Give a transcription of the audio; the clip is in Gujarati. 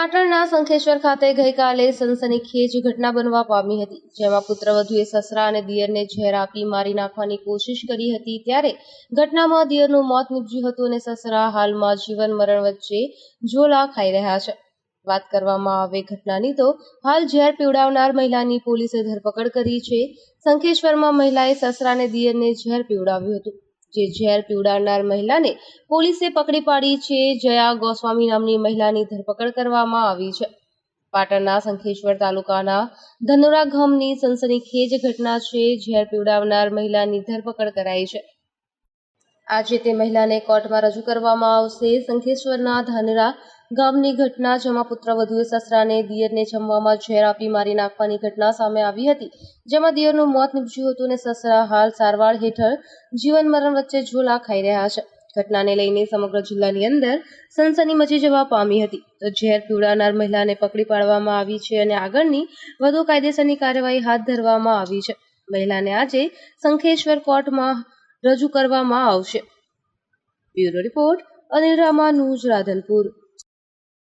પાટણના શંખેશ્વર ખાતે ગઈકાલે સનસનીખેજ ઘટના બનવા પામી હતી, જેમાં પુત્રવધુએ સસરા અને દિયરને ઝેર આપી મારી નાખવાની કોશિશ કરી હતી, ત્યારે ઘટનામાં દિયરનું મોત નીપજ્યું હતું અને સસરા હાલમાં જીવન મરણ વચ્ચે ઝોલા ખાઈ રહ્યા છે. વાત કરવામાં આવે ઘટનાની તો હાલ ઝેર પીવડાવનાર મહિલાની પોલીસે ધરપકડ કરી છે. શંખેશ્વરમાં મહિલાએ સસરા અને દિયરને ઝેર પીવડાવ્યું હતું. જે ઝેર પીવડાવનાર મહિલાને પોલીસે પકડી પાડી છે. જયા ગોસ્વામી નામની મહિલાની ધરપકડ કરવામાં આવી છે. પાટણના શંખેશ્વર તાલુકાના ધનોરા ગામની સનસનીખેજ ઘટના છે. ઝેર પીવડાવનાર મહિલાની ધરપકડ કરાઈ છે. આજે તે મહિલાને કોર્ટમાં રજૂ કરવામાં આવશે. શંખેશ્વરના ધાનેરા ગામની ઘટના, જેમાં પુત્રવધુએ સસરાને દિયરને જમવામાં ઝેર આપી મારી નાખવાની ઘટના સામે આવી હતી, જેમાં દિયરનું મોત નીપજ્યું હતું અને સસરા હાલ સારવાર હેઠળ જીવન મરણ વચ્ચે ઝોલા ખાઈ રહ્યા છે. ઘટનાને લઈને સમગ્ર જિલ્લાની અંદર સનસની મચી જવા પામી હતી. તો ઝેર પીવડાનાર મહિલાને પકડી પાડવામાં આવી છે અને આગળની વધુ કાયદેસરની કાર્યવાહી હાથ ધરવામાં આવી છે. મહિલાને આજે શંખેશ્વર કોર્ટમાં રજૂ કરવામાં આવશે. Bureau report Anil Ramanuj Radhanpur.